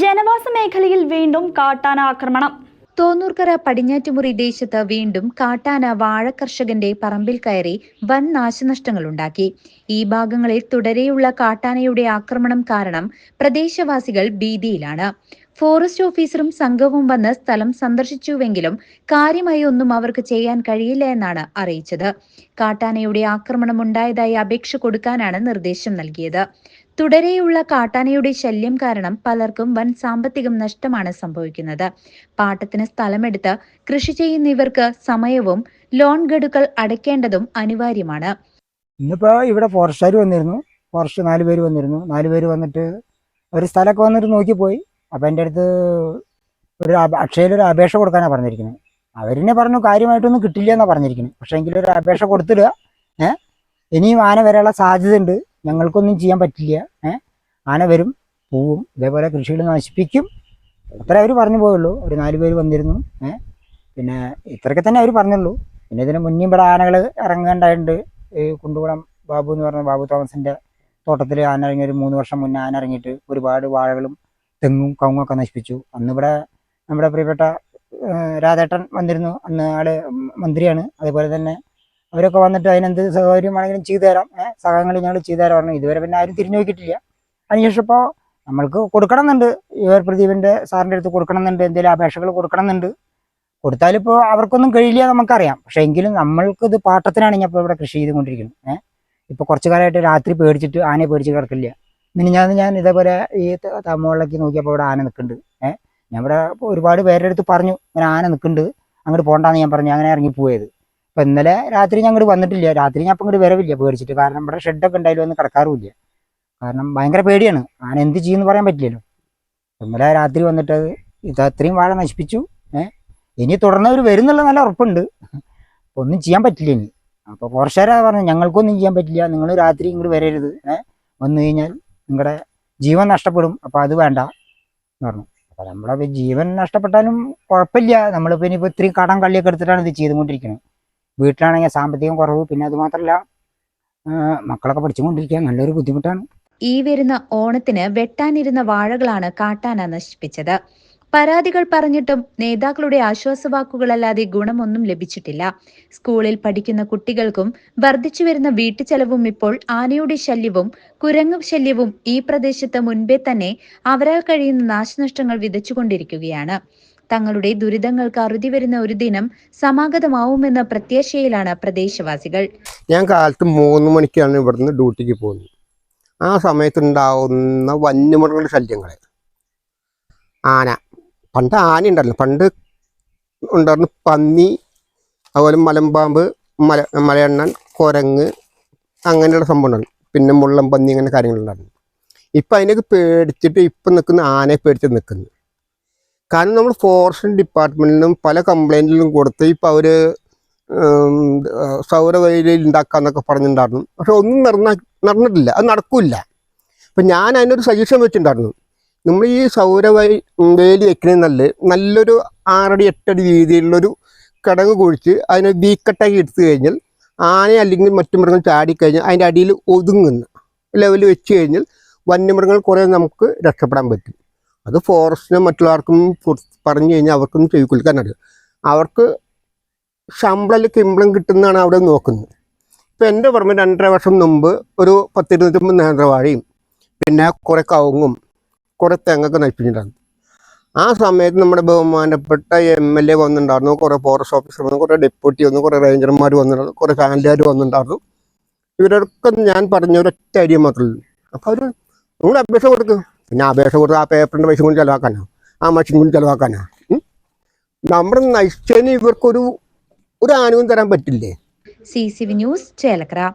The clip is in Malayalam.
ജനവാസ മേഖലയിൽ വീണ്ടും കാട്ടാന ആക്രമണം. തോന്നൂർക്കര പടിഞ്ഞാറ്റുമുറി ദേശത്ത് വീണ്ടും കാട്ടാന വാഴ കർഷകന്റെ പറമ്പിൽ കയറി വൻ നാശനഷ്ടങ്ങളുണ്ടാക്കി. ഈ ഭാഗങ്ങളിൽ തുടരെയുള്ള കാട്ടാനയുടെ ആക്രമണം കാരണം പ്രദേശവാസികൾ ഭീതിയിലാണ്. ഫോറസ്റ്റ് ഓഫീസറും സംഘവും വന്ന് സ്ഥലം സന്ദർശിച്ചുവെങ്കിലും കാര്യമായി ഒന്നും അവർക്ക് ചെയ്യാൻ കഴിയില്ല എന്നാണ് അറിയിച്ചത്. കാട്ടാനയുടെ ആക്രമണം ഉണ്ടായതായി അപേക്ഷ കൊടുക്കാനാണ് നിർദ്ദേശം നൽകിയത്. തുടരെയുള്ള കാട്ടാനയുടെ ശല്യം കാരണം പലർക്കും വൻ സാമ്പത്തികം നഷ്ടമാണ് സംഭവിക്കുന്നത്. പാട്ടത്തിന് സ്ഥലമെടുത്ത് കൃഷി ചെയ്യുന്ന ഇവർക്ക് സമയവും ലോൺ ഗഡുക്കൾ അടയ്ക്കേണ്ടതും അനിവാര്യമാണ്. ഇന്നിപ്പോ ഇവിടെ ഫോറസ്റ്റുകാർ വന്നിരുന്നു. ഫോറസ്റ്റ് നാലുപേര് വന്നിരുന്നു. നാലുപേര് വന്നിട്ട് ഒരു സ്ഥലമൊക്കെ വന്നിട്ട് നോക്കിപ്പോയി. അപ്പം എന്റെ അടുത്ത് ഒരു അക്ഷയിലൊരു ഒരു അപേക്ഷ കൊടുക്കാനാണ് പറഞ്ഞിരിക്കുന്നത് അവരിനെ പറഞ്ഞു കാര്യമായിട്ടൊന്നും കിട്ടില്ല എന്നാണ് പറഞ്ഞിരിക്കുന്നത് പക്ഷേ എങ്കിലും ഒരു അപേക്ഷ കൊടുത്തിടുക. ഏഹ് ഇനിയും ആന വരാനുള്ള സാധ്യത ഉണ്ട് ഞങ്ങൾക്കൊന്നും ചെയ്യാൻ പറ്റില്ല. ഏഹ് ആന വരും പോവും. ഇതേപോലെ കൃഷികൾ നശിപ്പിക്കും. അത്ര അവർ പറഞ്ഞു പോയുള്ളൂ ഒരു നാല് പേര് വന്നിരുന്നു. ഏഹ് പിന്നെ ഇത്രയൊക്കെ തന്നെ അവർ പറഞ്ഞുള്ളൂ. പിന്നെ ഇതിന് മുന്നേ ഇവിടെ ആനകൾ ഇറങ്ങേണ്ടതുണ്ട് കുണ്ടുകുളം ബാബു എന്ന് പറഞ്ഞ ബാബു തോമസിന്റെ തോട്ടത്തിൽ ആന ഇറങ്ങി ഒരു മൂന്ന് വർഷം മുന്നേ ആന ഇറങ്ങിയിട്ട് ഒരുപാട് വാഴകളും തെങ്ങും കവുങ്ങും ഒക്കെ നശിപ്പിച്ചു. അന്ന് ഇവിടെ നമ്മുടെ പ്രിയപ്പെട്ട രാധേട്ടൻ വന്നിരുന്നു. അന്ന് ആൾ മന്ത്രിയാണ്. അതേപോലെ തന്നെ അവരൊക്കെ വന്നിട്ട് അതിനെന്ത് സൗകര്യമാണെങ്കിലും ചെയ്തു തരാം. സഹായങ്ങൾ ഞങ്ങൾ ചെയ്തു തരാം പറഞ്ഞു. ഇതുവരെ പിന്നെ ആരും തിരിഞ്ഞു നോക്കിയിട്ടില്ല. അതിനുശേഷം ഇപ്പോൾ നമ്മൾക്ക് കൊടുക്കണം എന്നുണ്ട് ഇവർ പ്രദീപിന്റെ സാറിന്റെ അടുത്ത് കൊടുക്കണം എന്നുണ്ട് എന്തെങ്കിലും അപേക്ഷകൾ കൊടുക്കണം എന്നുണ്ട് കൊടുത്താലിപ്പോൾ അവർക്കൊന്നും കഴിയില്ല നമുക്കറിയാം. പക്ഷേ എങ്കിലും നമ്മൾക്ക് ഇത് പാട്ടത്തിനാണ് ഞാൻ ഇപ്പോൾ ഇവിടെ കൃഷി ചെയ്തുകൊണ്ടിരിക്കുന്നത്. ഏഹ് ഇപ്പോൾ കുറച്ച് കാലമായിട്ട് രാത്രി പേടിച്ചിട്ട് ആനയെ പേടിച്ച് കിടക്കില്ല. മിനിഞ്ഞാന്ന് ഞാൻ ഇതേപോലെ ഈ തമ്മോളിലേക്ക് നോക്കിയപ്പോൾ ഇവിടെ ആന നിൽക്കുന്നുണ്ട് ഏഹ് ഞാൻ ഇവിടെ ഒരുപാട് പേരുടെ അടുത്ത് പറഞ്ഞു ഇങ്ങനെ ആന നിൽക്കുന്നുണ്ട് അങ്ങോട്ട് പോകണ്ടെന്ന് ഞാൻ പറഞ്ഞു അങ്ങനെ ഇറങ്ങി പോയത്. അപ്പം ഇന്നലെ രാത്രി ഞാൻ അങ്ങോട്ട് വന്നിട്ടില്ല. രാത്രി ഞാൻ അപ്പം ഇങ്ങോട്ട് വരവില്ല പേടിച്ചിട്ട്. കാരണം ഇവിടെ ഷെഡൊക്കെ ഉണ്ടായാലും ഒന്നും കിടക്കാറുമില്ല കാരണം ഭയങ്കര പേടിയാണ്. ആന എന്ത് ചെയ്യുമെന്ന് പറയാൻ പറ്റില്ലല്ലോ. ഇന്നലെ രാത്രി വന്നിട്ട് ഇത് അത്രയും വാഴ നശിപ്പിച്ചു. ഏഹ് ഇനി തുടർന്ന് തുടർന്നവർ വരുന്നുള്ള നല്ല ഉറപ്പുണ്ട്. ഒന്നും ചെയ്യാൻ പറ്റില്ല ഇനി. അപ്പോൾ ഫോറസ്റ്റുകാരാ പറഞ്ഞു ഞങ്ങൾക്കൊന്നും ചെയ്യാൻ പറ്റില്ല. നിങ്ങൾ രാത്രി ഇങ്ങോട്ട് വരരുത്. ഏഹ് വന്നു കഴിഞ്ഞാൽ നിങ്ങളുടെ ജീവൻ നഷ്ടപ്പെടും അപ്പോൾ അത് വേണ്ട എന്ന് പറഞ്ഞു. അപ്പൊ നമ്മളെ ജീവൻ നഷ്ടപ്പെട്ടാലും കുഴപ്പമില്ല. നമ്മളിപ്പോൾ ഇനിയിപ്പോൾ ഇത്രയും കടം കള്ളിയൊക്കെ എടുത്തിട്ടാണ് ഇത് ചെയ്തുകൊണ്ടിരിക്കുന്നത് വീട്ടിലാണെങ്കിൽ സാമ്പത്തികം കുറവ് പിന്നെ അത് മാത്രല്ല മക്കളൊക്കെ പഠിച്ചുകൊണ്ടിരിക്കുക. നല്ലൊരു ബുദ്ധിമുട്ടാണ്. ഈ വരുന്ന ഓണത്തിന് വെട്ടാനിരുന്ന വാഴകളാണ് കാട്ടാന നശിപ്പിച്ചത്. പരാതികൾ പറഞ്ഞിട്ടും നേതാക്കളുടെ ആശ്വാസവാക്കുകളല്ലാതെ ഗുണമൊന്നും ലഭിച്ചിട്ടില്ല. സ്കൂളിൽ പഠിക്കുന്ന കുട്ടികൾക്കും വർദ്ധിച്ചു വരുന്ന വീട്ടുചെലവും ഇപ്പോൾ ആനയുടെ ശല്യവും കുരങ്ങു ശല്യവും ഈ പ്രദേശത്ത് മുൻപേ തന്നെ അവരാൽ കഴിയുന്ന നാശനഷ്ടങ്ങൾ വിതച്ചുകൊണ്ടിരിക്കുകയാണ്. തങ്ങളുടെ ദുരിതങ്ങൾക്ക് അറുതി വരുന്ന ഒരു ദിനം സമാഗതമാവുമെന്ന പ്രത്യാശയിലാണ് പ്രദേശവാസികൾ. ഞാൻ കാലത്ത് മൂന്ന് മണിക്കാണ് ഇവിടുന്ന് ഡ്യൂട്ടിക്ക് പോകുന്നത്. ആ സമയത്തുണ്ടാവുന്ന വന്യമൃഗങ്ങളുടെ ശല്യങ്ങൾ ആന. പണ്ട് ആന ഉണ്ടല്ലോ പണ്ട് ഉണ്ടായിരുന്നു പന്നി അതുപോലെ മലമ്പാമ്പ് മല മലയണ്ണൻ കുരങ്ങ് അങ്ങനെയുള്ള സംഭവം ഉണ്ടായിരുന്നു പിന്നെ മുള്ളം പന്നി അങ്ങനെ കാര്യങ്ങളുണ്ടായിരുന്നു. ഇപ്പം അതിനൊക്കെ പേടിച്ചിട്ട് ഇപ്പം നിൽക്കുന്ന ആനയെ പേടിച്ച് നിൽക്കുന്നു. കാരണം നമ്മൾ ഫോറസ്റ്റ് ഡിപ്പാർട്ട്മെന്റിലും പല കംപ്ലൈന്റിലും കൊടുത്ത് ഇപ്പം അവർ സൗരവൈദ്യുതി ഉണ്ടാക്കാന്നൊക്കെ പറഞ്ഞിട്ടുണ്ടായിരുന്നു. പക്ഷെ ഒന്നും നടന്ന നടന്നിട്ടില്ല. അത് നടക്കില്ല. അപ്പം ഞാൻ അതിനൊരു സജഷൻ വെച്ചിട്ടുണ്ടായിരുന്നു. നമ്മൾ ഈ സൗരവൈ വേലി വെക്കണേ നല്ല നല്ലൊരു ആറടി എട്ടടി വീതിയിലുള്ളൊരു കിടങ്ങ് കുഴിച്ച് അതിനെ ബീക്കട്ടാക്കി എടുത്തു കഴിഞ്ഞാൽ ആന അല്ലെങ്കിൽ മറ്റു മൃഗങ്ങൾ ചാടിക്കഴിഞ്ഞാൽ അതിന്റെ അടിയിൽ ഒതുങ്ങുന്ന ലെവൽ വെച്ച് കഴിഞ്ഞാൽ വന്യമൃഗങ്ങൾ കുറേ നമുക്ക് രക്ഷപ്പെടാൻ പറ്റും. അത് ഫോറസ്റ്റിനും മറ്റുള്ളവർക്കും പറഞ്ഞു കഴിഞ്ഞാൽ അവർക്കൊന്നും ചെവി കൊടുക്കാനറിയാം അവർക്ക് ശമ്പളം കിമ്പളം കിട്ടുന്നതാണ് അവിടെ നോക്കുന്നത്. ഇപ്പം എന്റെ പറമ്പ് രണ്ടര വർഷം മുമ്പ് ഒരു പത്തിരുന്നൂറ്റമ്പത് നേന്ത്രവാഴയും പിന്നെ കുറേ കവുങ്ങും കുറേ തെങ്ങൊക്കെ നശിപ്പിച്ചിട്ടുണ്ടായിരുന്നു. ആ സമയത്ത് നമ്മുടെ ബഹുമാനപ്പെട്ട എം എൽ എ വന്നിട്ടുണ്ടായിരുന്നു. കുറേ ഫോറസ്റ്റ് ഓഫീസർ വന്നു കുറേ ഡെപ്യൂട്ടി വന്നു കുറേ റേഞ്ചർമാർ വന്നിട്ടുണ്ടായിരുന്നു കുറേ ചാനലുകാർ വന്നിട്ടുണ്ടായിരുന്നു. ഇവരൊക്കെ ഞാൻ പറഞ്ഞ ഒരൊറ്റ ഐഡിയ മാത്രമേ ഉള്ളൂ. അപ്പോൾ അവർ നിങ്ങൾ അപേക്ഷ കൊടുക്കും. പിന്നെ അപേക്ഷ കൊടുത്ത് ആ പേപ്പറിന്റെ പൈസ കൊണ്ട് ചിലവാക്കാനോ? ആ മഷീൻ കൊണ്ട് ചിലവാക്കാനോ? ഉം? നമ്മുടെ നയിച്ചതിന് ഇവർക്കൊരു ഒരു ആനുകൂല്യം തരാൻ പറ്റില്ലേ? C C V news Chelakkara.